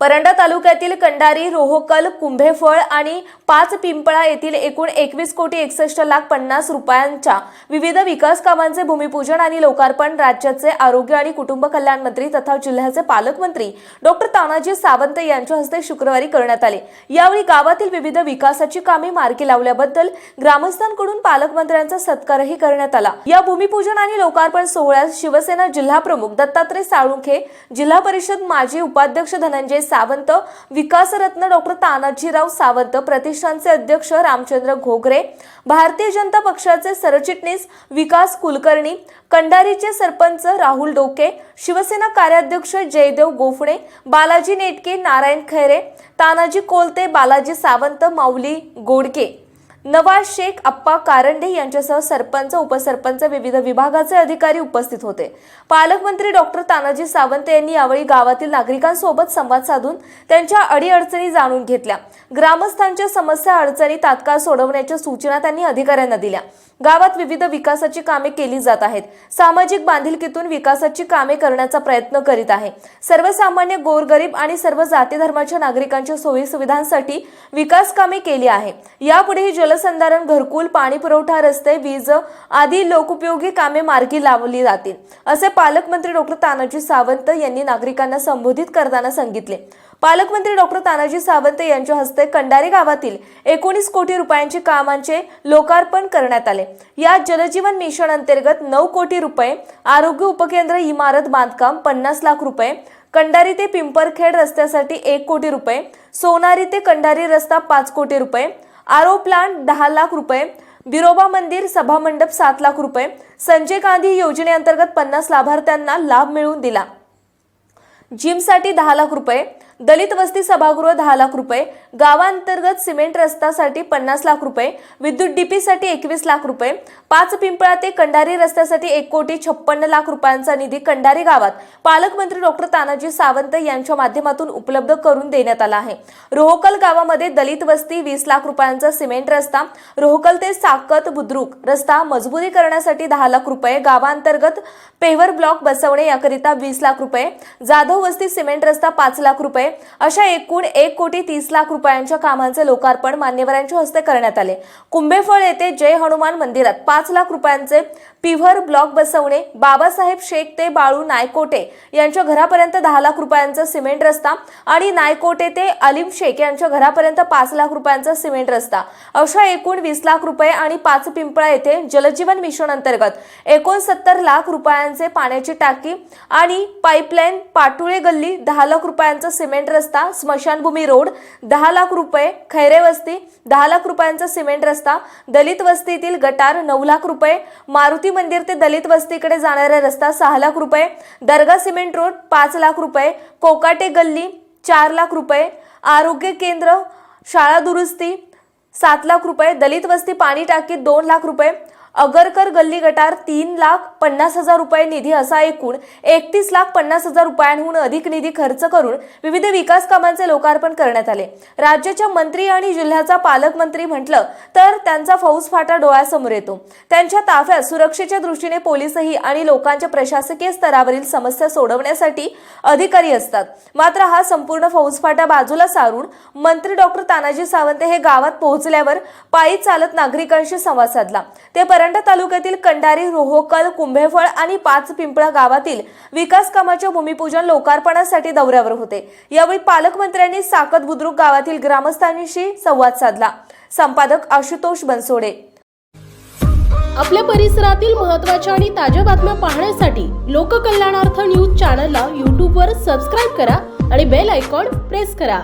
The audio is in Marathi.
परंडा तालुक्यातील कंडारी रोहकल कुंभेफळ आणि पाच पिंपळा येथील एकूण एकवीस कोटी एकसष्ट लाख पन्नास रुपयांच्या विविध विकास कामांचे भूमिपूजन आणि लोकार्पण राज्याचे आरोग्य आणि कुटुंब कल्याण मंत्री तथा जिल्ह्याचे पालकमंत्री डॉक्टर तानाजी सावंत यांच्या हस्ते शुक्रवारी करण्यात आले. यावेळी गावातील विविध विकासाची कामे मार्गी लावल्याबद्दल ग्रामस्थांकडून पालकमंत्र्यांचा सत्कारही करण्यात आला. या भूमिपूजन आणि लोकार्पण सोहळ्यात शिवसेना जिल्हा प्रमुख दत्तात्रय साळुंखे जिल्हा परिषद माजी उपाध्यक्ष धनंजय सावंत विकासरत्न डॉक्टर तानाजीराव सावंत प्रतिष्ठानचे अध्यक्ष रामचंद्र घोगरे भारतीय जनता पक्षाचे सरचिटणीस विकास कुलकर्णी कंडारीचे सरपंच राहुल डोके शिवसेना कार्याध्यक्ष जयदेव गोफणे बालाजी नेटके नारायण खैरे तानाजी कोलते बालाजी सावंत माऊली गोडके. नवाज शेख अप्पा कारंडे यांच्यासह सरपंच उपसरपंच विविध विभागाचे अधिकारी उपस्थित होते. पालकमंत्री डॉक्टर तानाजी सावंत यांनी यावेळी गावातील नागरिकांसोबत संवाद साधून त्यांच्या अडीअडचणी जाणून घेतल्या. ग्रामस्थांच्या समस्या अडचणी तात्काळ सोडवण्याच्या सूचना त्यांनी अधिकाऱ्यांना दिल्या. गावात विविध विकासाची कामे केली जात आहेत. सामाजिक बांधिलकीतून विकासाची कामे करण्याचा प्रयत्न करीत आहे. सर्वसामान्य गोरगरीब आणि सर्व जाती धर्माच्या नागरिकांच्या सोयी सुविधांसाठी विकास कामे केली आहे. यापुढेही जलसंधारण घरकुल पाणी पुरवठा रस्ते वीज आदी लोकोपयोगी कामे मार्गी लावली जातील असे पालकमंत्री डॉक्टर तानाजी सावंत यांनी नागरिकांना संबोधित करताना सांगितले. पालकमंत्री डॉक्टर तानाजी सावंत यांच्या हस्ते कंडारी गावातील एकोणीस कोटी रुपयांचे कामांचे लोकार्पण करण्यात आले. या जलजीवन मिशन अंतर्गत नऊ कोटी रुपये आरोग्य उपकेंद्र इमारत बांधकाम पन्नास लाख रुपये कंडारी ते पिंपरखेड रस्त्यासाठी एक कोटी रुपये सोनारी ते कंडारी रस्ता पाच कोटी रुपये आरो प्लांट दहा लाख रुपये बिरोबा मंदिर सभामंडप सात लाख रुपये संजय गांधी योजनेअंतर्गत पन्नास लाभार्थ्यांना लाभ मिळवून दिला. जिमसाठी दहा लाख रुपये दलित वस्ती सभागृह दहा लाख रुपये गावांतर्गत सिमेंट रस्त्यासाठी पन्नास लाख रुपये विद्युत डीपीसाठी एकवीस लाख रुपये पाच पिंपळा ते कंडारी रस्त्यासाठी एक कोटी छप्पन्न लाख रुपयांचा निधी कंडारी गावात पालकमंत्री डॉक्टर तानाजी सावंत यांच्या माध्यमातून उपलब्ध करून देण्यात आला आहे. रोहकल गावामध्ये दलित वस्ती वीस लाख रुपयांचा सिमेंट रस्ता रोहकल ते साकत बुद्रुक रस्ता मजबुती करण्यासाठी दहा लाख रुपये गावांतर्गत पेव्हर ब्लॉक बसवणे याकरिता वीस लाख रुपये जाधव वस्ती सिमेंट रस्ता पाच लाख रुपये अशा एकूण एक कोटी तीस लाख रुपयांच्या कामांचे लोकार्पण मान्यवरांच्या हस्ते करण्यात आले. कुंभेफळ येथे जय हनुमान मंदिरात पाच लाख रुपयांचे पिव्हर ब्लॉक बसवणे बाबासाहेब शेख ते बाळू नायकोटे यांच्या घरापर्यंत दहा लाख रुपयांचा सिमेंट रस्ता आणि नायकोटे ते अलीम शेख यांच्या घरापर्यंत पाच लाख रुपयांचा सिमेंट रस्ता. अशा एकूण वीस लाख रुपये आणि पाच पिंपळा येथे जलजीवन मिशन अंतर्गत एकोणसत्तर लाख रुपयांचे पाण्याची टाकी आणि पाईपलाईन पाटुळे गल्ली दहा लाख रुपयांचा सिमेंट रस्ता स्मशानभूमी रोड दहा लाख रुपये खैरे वस्ती दहा लाख रुपयांचा सिमेंट रस्ता दलित वस्तीतील गटार नऊ लाख रुपये मारुती मंदिर ते दलित वस्तीकडे जाणारा रस्ता सहा लाख रुपये दर्गा सिमेंट रोड पाच लाख रुपये कोकाटे गल्ली चार लाख रुपये आरोग्य केंद्र शाळा दुरुस्ती सात लाख रुपये दलित वस्ती पाणी टाकी दोन लाख रुपये अगरकर गल्ली गटार तीन लाख पन्नास हजार रुपये निधी असा एकूण एकतीस लाख पन्नास हजार रुपयांहून अधिक निधी खर्च करून विविध विकास कामांचे लोकार्पण करण्यात आले. राज्याच्या मंत्री आणि जिल्ह्याचा पालकमंत्री म्हटलं तर त्यांचा फौजफाटा डोळ्यासमोर येतो. त्यांच्या ताफ्यात सुरक्षेच्या दृष्टीने पोलीसही आणि लोकांच्या प्रशासकीय स्तरावरील समस्या सोडवण्यासाठी अधिकारी असतात. मात्र हा संपूर्ण फौजफाटा बाजूला सारून मंत्री डॉक्टर तानाजी सावंत हे गावात पोहोचल्यावर पायी चालत नागरिकांशी संवाद साधला. ते परंडा तालुक्यातील कंडारी रोहोकल कुंभेफळ आणि पाच पिंपळा गावातील विकास कामाच्या भूमिपूजन लोकार्पणासाठी दौऱ्यावर होते. यावेळी पालकमंत्र्यांनी साकत बुद्रुक गावातील ग्रामस्थांशी संवाद साधला. संपादक आशुतोष बनसोडे. आपल्या परिसरातील महत्त्वाच्या आणि ताज्या बातम्या पाहण्यासाठी लोककल्याणार्थ न्यूज चॅनलला यूट्यूबवर सबस्क्राईब करा आणि बेल आयकॉन प्रेस करा.